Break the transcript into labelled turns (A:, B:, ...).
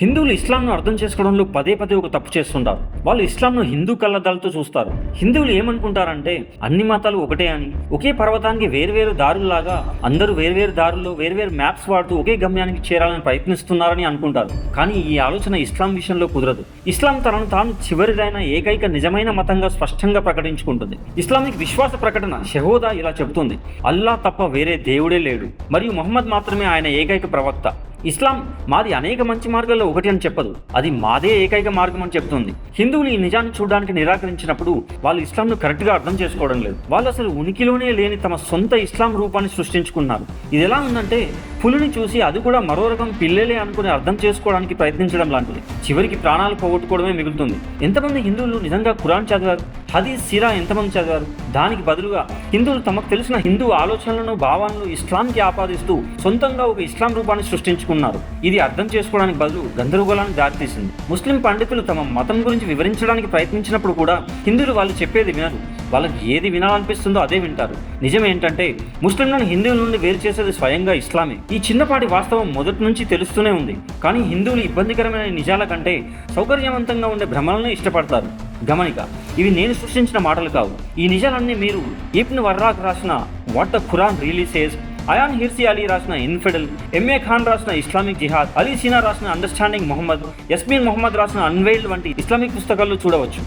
A: హిందువులు ఇస్లాంను అర్థం చేసుకోవడంలో పదే పదే ఒక తప్పు చేస్తుంటారు. వాళ్ళు ఇస్లాంను హిందూ కళ్ళద్దాలతో చూస్తారు. హిందువులు ఏమనుకుంటారంటే అన్ని మతాలు ఒకటే అని. ఒకే పర్వతానికి వేరువేరు దారుల్లాగా అందరూ వేర్వేరు దారుల్లో వేర్వేరు మ్యాప్స్ వాడుతూ ఒకే గమ్యానికి చేరాలని ప్రయత్నిస్తున్నారని అనుకుంటారు. కానీ ఈ ఆలోచన ఇస్లాం విషయంలో కుదరదు. ఇస్లాం తనను తాను చివరిదైన ఏకైక నిజమైన మతంగా స్పష్టంగా ప్రకటించుకుంటుంది. ఇస్లామిక్ విశ్వాస ప్రకటన షహోదా ఇలా చెబుతుంది. అల్లా తప్ప వేరే దేవుడే లేడు. మరియు మొహమ్మద్ మాత్రమే ఆయన ఏకైక ప్రవక్త. ఇస్లాం మాది అనేక మంచి మార్గాల్లో ఒకటి అని చెప్పదు. అది మాదే ఏకైక మార్గం అని చెప్తుంది. హిందువులు ఈ నిజాన్ని చూడడానికి నిరాకరించినప్పుడు వాళ్ళు ఇస్లాంను కరెక్ట్గా అర్థం చేసుకోవడం లేదు. వాళ్ళు అసలు ఉనికిలోనే లేని తమ సొంత ఇస్లాం రూపాన్ని సృష్టించుకున్నారు. ఇది ఎలా ఉందంటే పులిని చూసి అది కూడా మరో రకం పిల్లలే అనుకుని అర్థం చేసుకోవడానికి ప్రయత్నించడం లాంటిది. చివరికి ప్రాణాలు పోగొట్టుకోవడమే మిగులుతుంది. ఎంతమంది హిందువులు నిజంగా ఖురాన్ చదివారు? హదీస్ సిరా ఎంతమంది చదివారు? దానికి బదులుగా హిందువులు తమకు తెలిసిన హిందూ ఆలోచనలను భావాలను ఇస్లాంకి ఆపాదిస్తూ సొంతంగా ఒక ఇస్లాం రూపాన్ని సృష్టించుకున్నారు. ఇది అర్థం చేసుకోవడానికి బదులు గందరగోళానికి దారితీసింది. ముస్లిం పండితులు తమ మతం గురించి వివరించడానికి ప్రయత్నించినప్పుడు కూడా హిందువులు వాళ్ళు చెప్పేది వినరు. వాళ్ళకి ఏది వినాలనిపిస్తుందో అదే వింటారు. నిజం ఏంటంటే ముస్లింలను హిందువుల నుండి వేరు చేసేది స్వయంగా ఇస్లామే. ఈ చిన్నపాటి వాస్తవం మొదటి నుంచి తెలుస్తూనే ఉంది. కానీ హిందువులు ఇబ్బందికరమైన నిజాల కంటే సౌకర్యవంతంగా ఉండే భ్రమలను ఇష్టపడతారు. గమనిక ఇవి నేను సృష్టించిన మాటలు కావు. ఈ నిజాలన్నీ మీరు ఇబ్న్ వర్రాక్ రాసిన వాట్ ద ఖురాన్ రిలీజెస్ అయాన్ హిర్సి అలీ రాసిన ఇన్ఫిడల్ ఎంఏ ఖాన్ రాసిన ఇస్లామిక్ జిహాద్ అలీ సీనా రాసిన అండర్స్టాండింగ్ మొహమ్మద్ యస్మీన్ మొహమ్మద్ రాసిన అన్వైల్డ్ వంటి ఇస్లామిక్ పుస్తకాల్లో చూడవచ్చు.